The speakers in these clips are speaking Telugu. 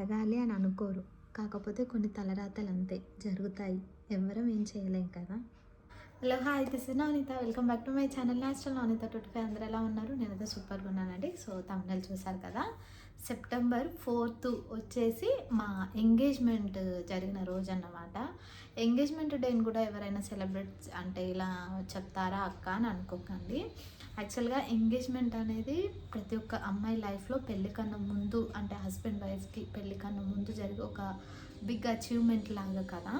జరగాలి అని అనుకోరు. కాకపోతే కొన్ని తలరాతలు అంతే జరుగుతాయి. ఎవరం ఏం చేయలేం కదా. Hello hi this is Navaneeta. Welcome back to my channel. Natural Navaneeta twenty five. అందరూ ఎలా ఉన్నారు? నేనైతే సూపర్గా ఉన్నానండి. సో తమిళ చూసారు కదా. సెప్టెంబర్ ఫోర్త్ వచ్చేసి మా ఎంగేజ్మెంట్ జరిగిన రోజు అన్నమాట ఎంగేజ్మెంట్ డేని కూడా ఎవరైనా సెలబ్రేట్ అంటే ఇలా చెప్తారా అక్క అని అనుకోకండి. యాక్చువల్గా ఎంగేజ్మెంట్ అనేది ప్రతి ఒక్క అమ్మాయి లైఫ్లో పెళ్ళి కన్నా ముందు అంటే హస్బెండ్ వైఫ్కి పెళ్ళి కన్నా ముందు జరిగే ఒక బిగ్ అచీవ్మెంట్ లాగా కదా.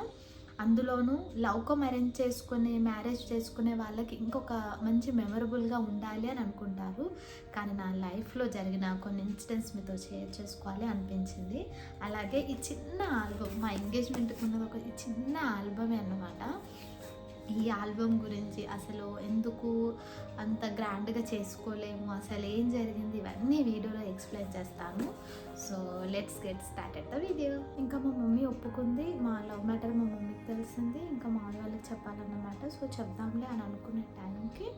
అందులోనూ లవ్ కమ్ అరేంజ్ చేసుకునే మ్యారేజ్ చేసుకునే వాళ్ళకి ఇంకొక మంచి మెమరబుల్గా ఉండాలి అని అనుకుంటారు. కానీ నా లైఫ్లో జరిగిన కొన్ని ఇన్సిడెంట్స్ మీతో షేర్ చేసుకోవాలి అనిపించింది. అలాగే ఈ చిన్న ఆల్బమ్ మా ఎంగేజ్మెంట్కి ఉన్నది ఒక చిన్న ఆల్బమే అన్నమాట. ఈ ఆల్బమ్ గురించి అసలు ఎందుకు అంత గ్రాండ్గా చేసుకోలేము అసలు ఏం జరిగింది ఇవన్నీ వీడియోలో ఎక్స్ప్లెయిన్ చేస్తాను. So let's get started the video ఇంకా మా మమ్మీ ఒప్పుకుంది మా లవ్ మ్యాటర్ మా మమ్మీకి తెలిసింది ఇంకా మా వాళ్ళకి చెప్పాలన్నమాట. సో చెప్దాంలే అని అనుకునే టైంకి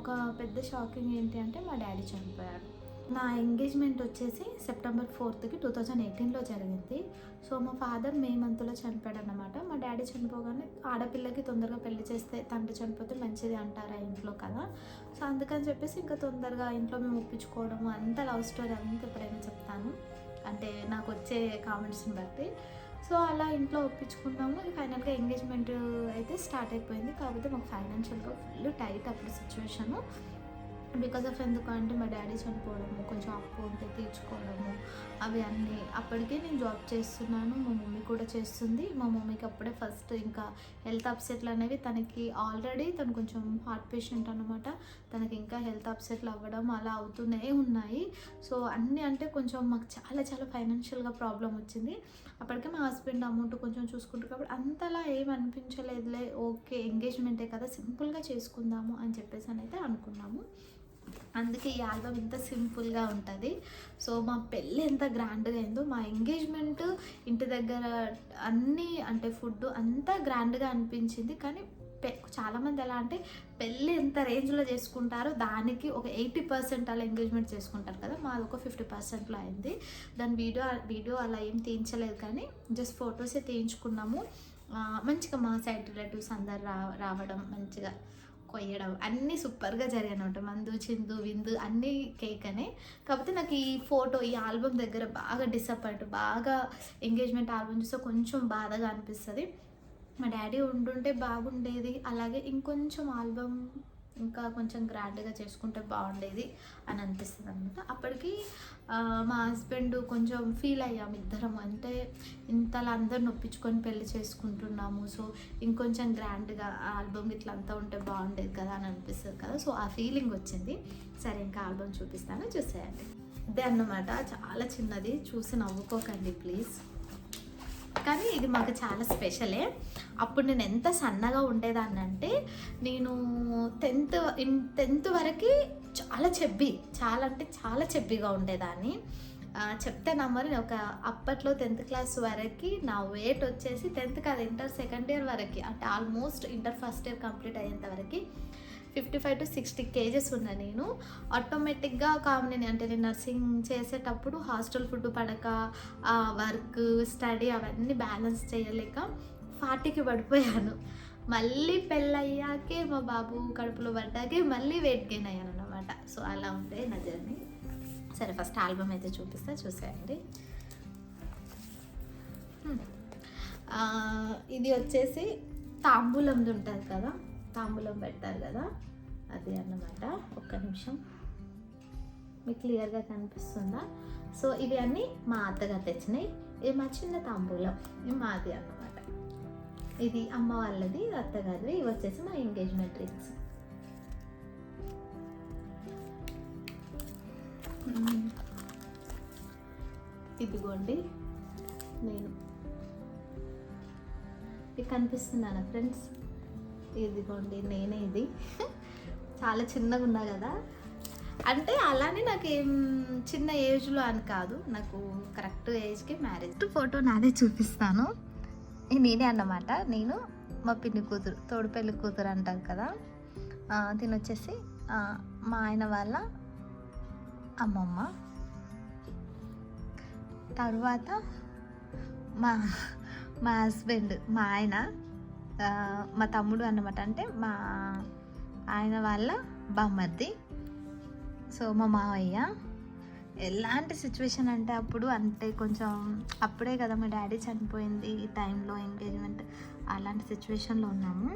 ఒక పెద్ద షాకింగ్ ఏంటి అంటే మా డాడీ చనిపోయాడు నా ఎంగేజ్మెంట్ వచ్చేసి సెప్టెంబర్ ఫోర్త్కి టూ థౌజండ్ ఎయిటీన్లో జరిగింది. సో మా ఫాదర్ మే మంత్లో చనిపోయాడు అనమాట మా డాడీ చనిపోగానే ఆడపిల్లకి తొందరగా పెళ్ళి చేస్తే తండ్రి చనిపోతే మంచిది అంటారా ఇంట్లో కదా. సో అందుకని చెప్పేసి ఇంకా తొందరగా ఇంట్లో మేము ఒప్పించుకోవడము అంత లవ్ స్టోరీ అంతా ఎప్పుడైనా చెప్తాను. అంటే నాకు వచ్చే కామెంట్స్ని బట్టి. సో అలా ఇంట్లో ఒప్పించుకున్నాము. ఫైనల్గా ఎంగేజ్మెంట్ అయితే స్టార్ట్ అయిపోయింది. కాకపోతే మాకు ఫైనాన్షియల్గా ఫుల్ టైట్ అప్పుడు సిచ్యువేషను. బికాస్ ఆఫ్ ఎందుకు అంటే మా డాడీ చనిపోవడము కొంచెం అప్పు ఉంటే తీర్చుకోవడము అవి అన్నీ. అప్పటికే నేను జాబ్ చేస్తున్నాను మా మమ్మీ కూడా చేస్తుంది. మా మమ్మీకి అప్పుడే ఫస్ట్ ఇంకా హెల్త్ అప్సెట్లు అనేవి తనకి ఆల్రెడీ తను కొంచెం హార్ట్ పేషెంట్ అనమాట తనకి ఇంకా హెల్త్ అప్సెట్లు అవ్వడం అలా అవుతూనే ఉన్నాయి. సో అన్నీ అంటే కొంచెం మాకు చాలా చాలా ఫైనాన్షియల్గా ప్రాబ్లం వచ్చింది. అప్పటికే మా హస్బెండ్ అమౌంట్ కొంచెం చూసుకుంటారు కాబట్టి అంతలా ఏం అనిపించలేదులే. ఓకే ఎంగేజ్మెంటే కదా సింపుల్గా చేసుకుందాము అని చెప్పేసి అని అయితే అనుకున్నాము. అందుకే ఈ ఆల్బమ్ ఇంత సింపుల్గా ఉంటుంది. సో మా పెళ్ళి ఎంత గ్రాండ్గా అయిందో మా ఎంగేజ్మెంట్ ఇంటి దగ్గర అన్నీ అంటే ఫుడ్ అంతా గ్రాండ్గా అనిపించింది. కానీ పె చాలామంది ఎలా అంటే పెళ్ళి ఎంత రేంజ్లో చేసుకుంటారో దానికి ఒక ఎయిటీ పర్సెంట్ అలా ఎంగేజ్మెంట్ చేసుకుంటారు కదా మాది ఒక ఫిఫ్టీ పర్సెంట్లో అయింది. దాని వీడియో వీడియో అలా ఏం తీయించలేదు కానీ జస్ట్ ఫొటోసే తీయించుకున్నాము. మంచిగా మా సైడ్ రిలేటివ్స్ అందరు రా రావడం మంచిగా కొయ్యడం అన్నీ సూపర్గా జరిగాయి అనమాట మందు చిందు విందు అన్నీ కేక్ అనే కాకపోతే నాకు ఈ ఫోటో ఈ ఆల్బమ్ దగ్గర బాగా డిసప్పాయింట్ బాగా ఎంగేజ్మెంట్ ఆల్బమ్ చూస్తే కొంచెం బాధగా అనిపిస్తుంది. మా డాడీ ఉండుంటే బాగుండేది. అలాగే ఇంకొంచెం ఆల్బమ్ ఇంకా కొంచెం గ్రాండ్గా చేసుకుంటే బాగుండేది అని అనిపిస్తుంది అనమాట అప్పటికి మా హస్బెండ్ కొంచెం ఫీల్ అయ్యాం ఇద్దరం. అంటే ఇంతలా అందరిని ఒప్పించుకొని పెళ్ళి చేసుకుంటున్నాము. సో ఇంకొంచెం గ్రాండ్గా ఆల్బమ్ ఇట్లా అంతా ఉంటే బాగుండేది కదా అని అనిపిస్తుంది కదా. సో ఆ ఫీలింగ్ వచ్చింది. సరే ఇంకా ఆల్బమ్ చూపిస్తాను. చూసేయండి. ఇదే అన్నమాట. చాలా చిన్నది. చూసి నవ్వుకోకండి ప్లీజ్. కానీ ఇది మాకు చాలా స్పెషలే. అప్పుడు నేను ఎంత సన్నగా ఉండేదాన్ని అంటే నేను టెన్త్ ఇన్ టెన్త్ వరకు చాలా చెబ్బి చాలా అంటే చాలా చెబ్బిగా ఉండేదాన్ని. చెప్తే నమ్మరు. నేను ఒక అప్పట్లో టెన్త్ క్లాస్ వరకు నా వెయిట్ వచ్చేసి టెన్త్ కాదు ఇంటర్ సెకండ్ ఇయర్ వరకు అంటే almost inter first year complete అయ్యేంత వరకు fifty five to sixty KGs ఉన్నా నేను. ఆటోమేటిక్గా కామన్ అంటే నేను నర్సింగ్ చేసేటప్పుడు హాస్టల్ ఫుడ్ పడక వర్క్ స్టడీ అవన్నీ బ్యాలెన్స్ చేయలేక ఫార్టీకి పడిపోయాను. మళ్ళీ పెళ్ళయ్యాకే మా బాబు కడుపులో పడ్డాకే మళ్ళీ వెయిట్ గెయిన్ అయ్యాను అనమాట సో అలా ఉంటే నా జర్నీ సరే ఫస్ట్ ఆల్బమ్ అయితే చూపిస్తా చూసేయండి. Hmm. ఇది వచ్చేసి తాంబూలంది ఉంటుంది కదా? తాంబూలం పెడతారు కదా అది అన్నమాట. ఒక్క నిమిషం. మీకు క్లియర్గా కనిపిస్తుందా? సో ఇవి అన్నీ మా అత్తగారు తెచ్చినాయి ఇది మా చిన్న తాంబూలం. ఇది మాది అన్నమాట. ఇది అమ్మ వాళ్ళది అత్తగారిది. ఇవి వచ్చేసి మా ఎంగేజ్మెంట్ రింగ్స్. ఇదిగోండి. నేను. ఇది కనిపిస్తున్నాను ఫ్రెండ్స్? ఇదిగోండి నేనే ఇది. చాలా చిన్నగా ఉన్నా కదా. అంటే అలానే నాకు ఏం చిన్న ఏజ్లో అని కాదు నాకు కరెక్ట్ ఏజ్కి మ్యారేజ్ ఫోటో నాదే చూపిస్తాను. నేనే అన్నమాట. నేను మా పిన్ని కూతురు తోడు పెళ్ళి కూతురు అంటాం కదా. తినొచ్చేసి వచ్చేసి మా ఆయన వాళ్ళ అమ్మమ్మ. తర్వాత మా మా హస్బెండ్ మా ఆయన. మా తమ్ముడు అన్నమాట. అంటే మా ఆయన వాళ్ళ బామ్మర్ది. సో మా మావయ్య. ఎలాంటి సిచ్యువేషన్ అంటే అప్పుడు అంటే కొంచెం అప్పుడే కదా మా డాడీ చనిపోయింది ఈ టైంలో ఎంగేజ్మెంట్ అలాంటి సిచ్యువేషన్లో ఉన్నాము.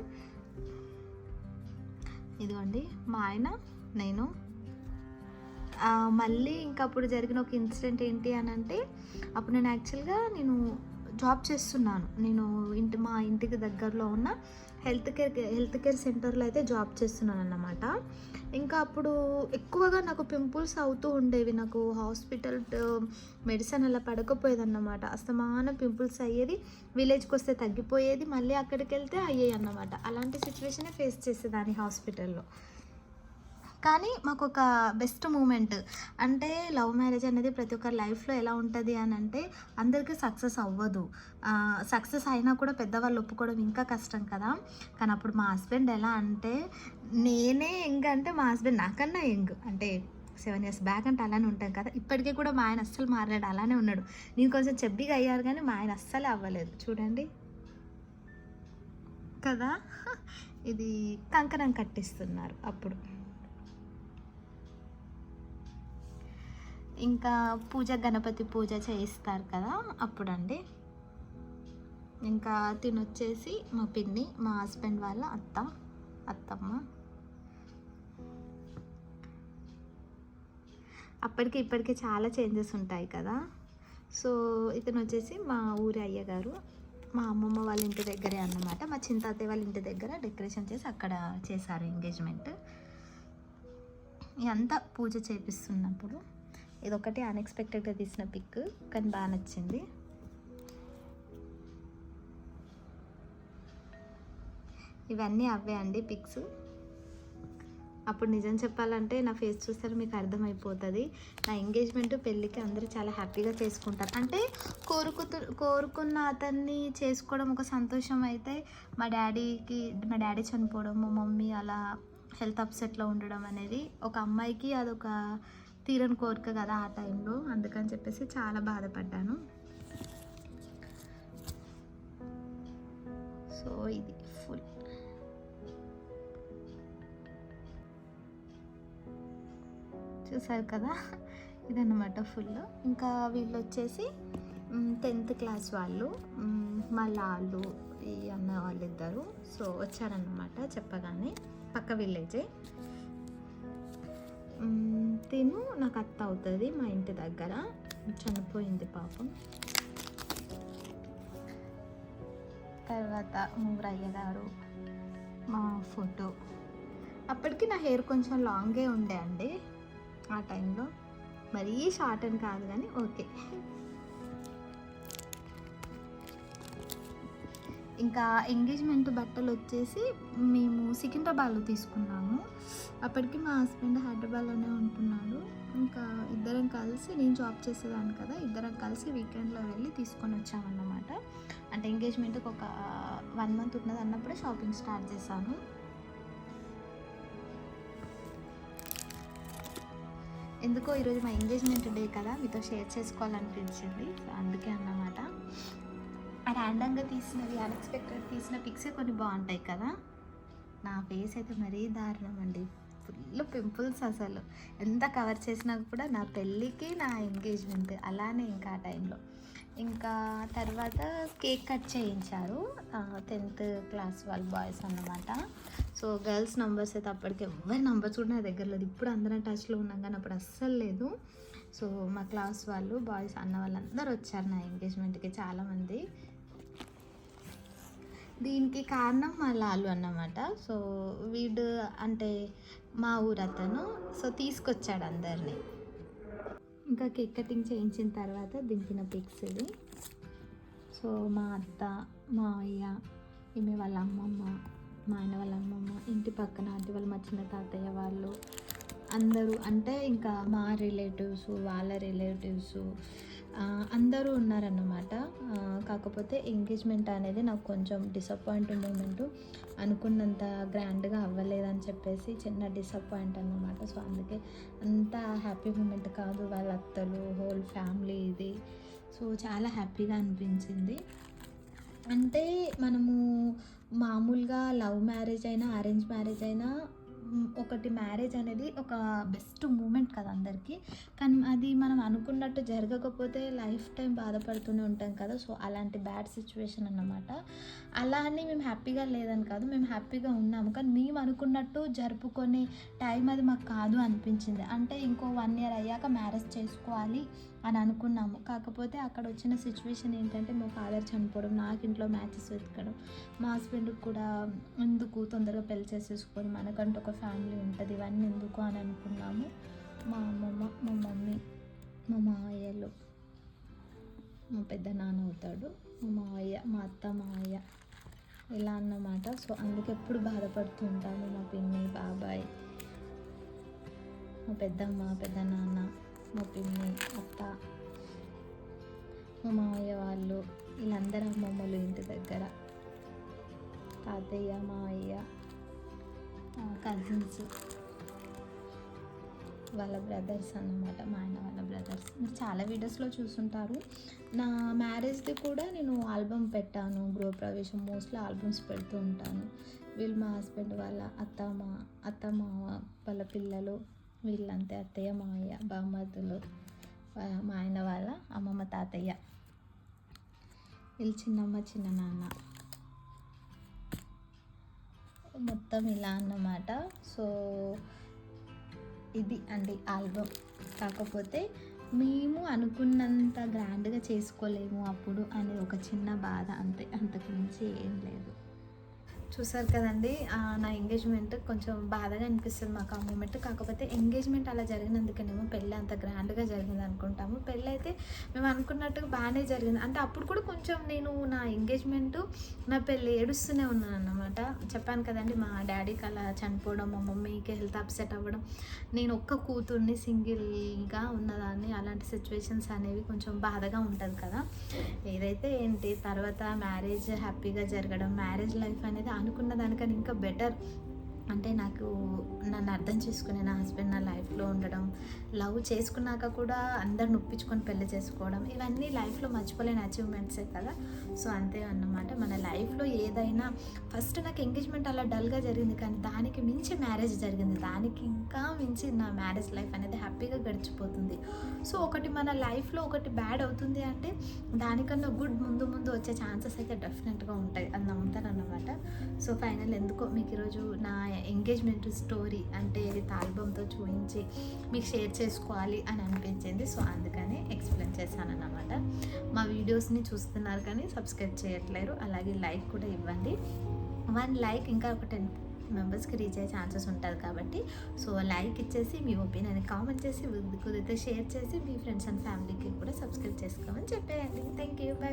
ఇదిగోండి మా ఆయన నేను. మళ్ళీ ఇంకా అప్పుడు జరిగిన ఒక ఇన్సిడెంట్ ఏంటి అని అంటే అప్పుడు నేను యాక్చువల్గా నేను జాబ్ చేస్తున్నాను. నేను ఇంటి మా ఇంటికి దగ్గరలో ఉన్న హెల్త్ కేర్ హెల్త్ కేర్ సెంటర్లో అయితే జాబ్ చేస్తున్నాను అన్నమాట ఇంకా అప్పుడు ఎక్కువగా నాకు పింపుల్స్ అవుతూ ఉండేవి. నాకు హాస్పిటల్ మెడిసిన్ అలా పడకపోయేది అన్నమాట అస్తమాన పింపుల్స్ అయ్యేది విలేజ్కి వస్తే తగ్గిపోయేది మళ్ళీ అక్కడికి వెళ్తే అయ్యాయి అన్నమాట అలాంటి సిచ్యువేషనే ఫేస్ చేసేదాన్ని హాస్పిటల్లో. కానీ మాకు ఒక బెస్ట్ మూమెంట్ అంటే లవ్ మ్యారేజ్ అనేది ప్రతి ఒక్కరి లైఫ్లో ఎలా ఉంటుంది అని అంటే అందరికీ సక్సెస్ అవ్వదు. సక్సెస్ అయినా కూడా పెద్దవాళ్ళు ఒప్పుకోవడం ఇంకా కష్టం కదా. కానీ అప్పుడు మా హస్బెండ్ ఎలా అంటే నేనే యంగ్ అంటే మా హస్బెండ్ నాకన్నా యంగ్. అంటే సెవెన్ ఇయర్స్ బ్యాక్ అంటే అలానే ఉంటాం కదా. ఇప్పటికీ కూడా మా ఆయన అస్సలు మారాడు అలానే ఉన్నాడు. నేను కొంచెం చెబ్బిగా అయ్యారు కానీ మా ఆయన అస్సలే అవ్వలేదు. చూడండి. కదా? ఇది కంకణం కట్టిస్తున్నారు అప్పుడు. ఇంకా పూజ గణపతి పూజ చేయిస్తారు కదా అప్పుడండి. ఇంకా తినొచ్చేసి మా పిన్ని మా హస్బెండ్ వాళ్ళ అత్త అత్తమ్మ. అప్పటికి ఇప్పటికి చాలా చేంజెస్ ఉంటాయి కదా. సో ఇతను వచ్చేసి మా ఊరి అయ్యగారు మా అమ్మమ్మ వాళ్ళ ఇంటి దగ్గరే అన్నమాట. మా చింతాతయ్య వాళ్ళ ఇంటి దగ్గర డెకరేషన్ చేసి అక్కడ చేశారు ఎంగేజ్మెంట్. ఇదంతా పూజ చేపిస్తున్నప్పుడు ఇదొకటి అన్ఎక్స్పెక్టెడ్గా తీసిన పిక్ కానీ బాగా నచ్చింది. ఇవన్నీ అవే అండి పిక్స్ అప్పుడు నిజం చెప్పాలంటే నా ఫేస్ చూస్తే మీకు అర్థమైపోతుంది. నా ఎంగేజ్మెంట్ పెళ్ళికి అందరూ చాలా హ్యాపీగా చేసుకుంటారు. అంటే కోరుకుతు కోరుకున్న అతన్ని చేసుకోవడం ఒక సంతోషం అయితే మా డాడీకి మా డాడీ చనిపోవడం మా మమ్మీ అలా హెల్త్ అప్సెట్లో ఉండడం అనేది ఒక అమ్మాయికి అదొక తీరని కోరిక కదా ఆ టైంలో. అందుకని చెప్పేసి చాలా బాధపడ్డాను. సో ఇది ఫుల్. చూసారు కదా? ఇదన్నమాట ఫుల్. ఇంకా వీళ్ళు వచ్చేసి టెన్త్ క్లాస్ వాళ్ళు మళ్ళీ వాళ్ళు ఈ అన్న వాళ్ళిద్దరు. సో వచ్చారన్నమాట చెప్పగానే పక్క విలేజే. మ్, నాకు అత్త అవుతుంది మా ఇంటి దగ్గర. చనిపోయింది పాపం. తర్వాత మూరయ్య గారు మా ఫోటో. అప్పటికి నా హెయిర్ కొంచెం లాంగే ఉండే అండి ఆ టైంలో. మరీ షార్ట్ అని కాదు కానీ ఓకే. ఇంకా ఎంగేజ్మెంట్ బట్టలు వచ్చేసి మేము సికింద్రాబాద్లో తీసుకున్నాము. అప్పటికి మా హస్బెండ్ హైదరాబాద్లోనే ఉంటున్నాడు. ఇంకా ఇద్దరం కలిసి నేను జాబ్ చేసేదాన్ని కదా ఇద్దరం కలిసి వీకెండ్లో వెళ్ళి తీసుకొని వచ్చామన్నమాట. అంటే ఎంగేజ్మెంట్కి ఒక వన్ మంత్ ఉన్నది అన్నప్పుడే షాపింగ్ స్టార్ట్ చేశాను. ఎందుకో ఈరోజు మా ఎంగేజ్మెంట్ డే కదా మీతో షేర్ చేసుకోవాలనిపించింది. అందుకే అన్నమాట. ర్యాండమ్గా తీసినవి అన్ఎక్స్పెక్టెడ్ తీసిన పిక్సే కొన్ని బాగుంటాయి కదా? నా ఫేస్ అయితే మరీ దారుణం అండి. ఫుల్ పింపుల్స్ అసలు. ఎంత కవర్ చేసినా కూడా నా పెళ్ళికి నా ఎంగేజ్మెంట్ అలానే ఇంకా ఆ టైంలో ఇంకా తర్వాత కేక్ కట్ చేయించారు. టెన్త్ క్లాస్ వాళ్ళ బాయ్స్ అన్నమాట. సో గర్ల్స్ నంబర్స్ అయితే అప్పటికి ఎవరి నంబర్స్ కూడా నా దగ్గర లేదు. ఇప్పుడు అందరం టచ్లో ఉన్నాం కానీ అప్పుడు అస్సలు లేదు. సో మా క్లాస్ వాళ్ళు బాయ్స్ అన్న వాళ్ళందరూ వచ్చారు నా ఎంగేజ్మెంట్కి చాలామంది. దీనికి కారణం మా లాలు అన్నమాట. సో వీడు అంటే మా ఊరు అతను సో తీసుకొచ్చాడు అందరినీ. ఇంకా కేక్ కటింగ్ చేయించిన తర్వాత దింపిన పిక్స్ ఇది సో మా అత్త మా అయ్య ఈమె వాళ్ళ అమ్మమ్మ మా ఆయన వాళ్ళ అమ్మమ్మ ఇంటి పక్కన ఆంటీ వాళ్ళు మా చిన్న తాతయ్య వాళ్ళు అందరూ. అంటే ఇంకా మా రిలేటివ్స్ వాళ్ళ రిలేటివ్స్ అందరూ ఉన్నారన్నమాట. కాకపోతే ఎంగేజ్మెంట్ అనేది నాకు కొంచెం డిసప్పాయింట్ మూమెంట్ అనుకున్నంత గ్రాండ్గా అవ్వలేదని చెప్పేసి చిన్న డిసప్పాయింట్ అన్నమాట. సో అందుకే అంత హ్యాపీ మూమెంట్ కాదు. వాళ్ళ అత్తలు హోల్ ఫ్యామిలీ ఇది. సో చాలా హ్యాపీగా అనిపించింది. అంటే మనము మామూలుగా లవ్ మ్యారేజ్ అయినా అరేంజ్ మ్యారేజ్ అయినా ఒకటి మ్యారేజ్ అనేది ఒక బెస్ట్ మూమెంట్ కదా అందరికీ. కానీ అది మనం అనుకున్నట్టు జరగకపోతే లైఫ్ టైం బాధపడుతూనే ఉంటాం కదా. సో అలాంటి బ్యాడ్ సిచ్యువేషన్ అన్నమాట. అలా అని మేము హ్యాపీగా లేదని కాదు మేము హ్యాపీగా ఉన్నాము. కానీ మేము అనుకున్నట్టు జరుపుకునే టైం అది మాకు కాదు అనిపించింది. అంటే ఇంకో వన్ ఇయర్ అయ్యాక మ్యారేజ్ చేసుకోవాలి. అని అనుకున్నాము. కాకపోతే అక్కడ వచ్చిన సిచ్యువేషన్ ఏంటంటే మా ఫాదర్ చనిపోవడం నాకు ఇంట్లో మ్యాచెస్ వెతకడం మా హస్బెండ్కి కూడా ఎందుకు తొందరగా పెళ్ళి చేసేసుకొని మనకంటూ ఒక ఫ్యామిలీ ఉంటుంది ఇవన్నీ ఎందుకు అని అనుకున్నాము. మా అమ్మమ్మ మా మమ్మీ మా మావయ్యలు మా పెద్ద నాన్న అవుతాడు మా మావయ్య మా అత్త మావయ్య ఇలా అన్నమాట. సో అందుకే ఎప్పుడు బాధపడుతూ ఉంటాము మా పిన్ని బాబాయ్ మా పెద్దమ్మ పెద్ద నాన్న. మా పిన్ని అత్త. మా మావయ్య వాళ్ళు వీళ్ళందరూ అమ్మమ్మలు ఇంటి దగ్గర. తాతయ్య మావయ్య కజిన్స్ వాళ్ళ బ్రదర్స్ అన్నమాట మా ఆయన వాళ్ళ బ్రదర్స్ మీరు చాలా వీడియోస్లో చూసుంటారు. నా మ్యారేజ్ది కూడా నేను ఆల్బమ్ పెట్టాను గృహప్రవేశం మోస్ట్లీ ఆల్బమ్స్ పెడుతూ ఉంటాను. వీళ్ళు మా హస్బెండ్ వాళ్ళ అత్త మా అత్త మా వాళ్ళ పిల్లలు. వీళ్ళంతే అత్తయ్య మావయ్య బామ్మర్దులు మా ఆయన వాళ్ళ అమ్మమ్మ తాతయ్య. వీళ్ళు చిన్నమ్మ చిన్న నాన్న మొత్తం ఇలా అన్నమాట. సో ఇది అండి ఆల్బమ్. కాకపోతే మేము అనుకున్నంత గ్రాండ్గా చేసుకోలేము అప్పుడు అనేది ఒక చిన్న బాధ అంతే. అంతకు మించి ఏం లేదు. చూసారు కదండి నా ఎంగేజ్మెంట్ కొంచెం బాధగా అనిపిస్తుంది మాకు ఆ మూమెంట్ కాకపోతే ఎంగేజ్మెంట్ అలా జరిగినందుకేనేమో పెళ్ళి అంత గ్రాండ్గా జరిగింది అనుకుంటాము. పెళ్ళి అయితే మేము అనుకున్నట్టుగా బాగానే జరిగింది. అంటే అప్పుడు కూడా కొంచెం నేను నా ఎంగేజ్మెంట్ నా పెళ్ళి ఏడుస్తూనే ఉన్నాను అన్నమాట చెప్పాను కదండి మా డాడీకి అలా చనిపోవడం మా మమ్మీకి హెల్త్ అప్సెట్ అవ్వడం నేను ఒక్క కూతుర్ని సింగిల్గా ఉన్నదాన్ని అలాంటి సిచ్యువేషన్స్ అనేవి కొంచెం బాధగా ఉంటుంది కదా. ఏదైతే ఏంటి తర్వాత మ్యారేజ్ హ్యాపీగా జరగడం మ్యారేజ్ లైఫ్ అనేది అనుకున్న దానికన్నా ఇంకా బెటర్. అంటే నాకు నన్ను అర్థం చేసుకునే నా హస్బెండ్ నా లైఫ్లో ఉండడం లవ్ చేసుకున్నాక కూడా అందరు నొప్పించుకొని పెళ్ళి చేసుకోవడం ఇవన్నీ లైఫ్లో మర్చిపోలేని అచీవ్మెంట్సే కదా? సో అంతే అన్నమాట. మన లైఫ్లో ఏదైనా ఫస్ట్ నాకు ఎంగేజ్మెంట్ అలా డల్గా జరిగింది కానీ దానికి మించి మ్యారేజ్ జరిగింది. దానికి ఇంకా మించి నా మ్యారేజ్ లైఫ్ అనేది హ్యాపీగా గడిచిపోతుంది. సో ఒకటి మన లైఫ్లో ఒకటి బ్యాడ్ అవుతుంది అంటే దానికన్నా గుడ్ ముందు ముందు వచ్చే ఛాన్సెస్ అయితే డెఫినెట్గా ఉంటాయి. అది నమ్ముతాను అన్నమాట సో ఫైనల్ ఎందుకో మీకు ఈరోజు నా ఎంగేజ్మెంట్ స్టోరీ అంటే విత్ ఆల్బమ్తో చూపించి మీకు షేర్ చేసుకోవాలి అని అనిపించింది. సో అందుకని ఎక్స్ప్లెయిన్ చేశాను అన్నమాట మా వీడియోస్ని చూస్తున్నారు కానీ సబ్స్క్రైబ్ చేయట్లేరు. అలాగే లైక్ కూడా ఇవ్వండి. వన్ లైక్ ఇంకా ఒక టెన్ మెంబర్స్కి రీచ్ అయ్యే ఛాన్సెస్ ఉంటుంది కాబట్టి. సో లైక్ ఇచ్చేసి మీ ఒపీనియన్ కామెంట్ చేసి కుదిరితే షేర్ చేసి మీ ఫ్రెండ్స్ అండ్ ఫ్యామిలీకి కూడా సబ్స్క్రైబ్ చేసుకోమని చెప్పేయండి. Thank you by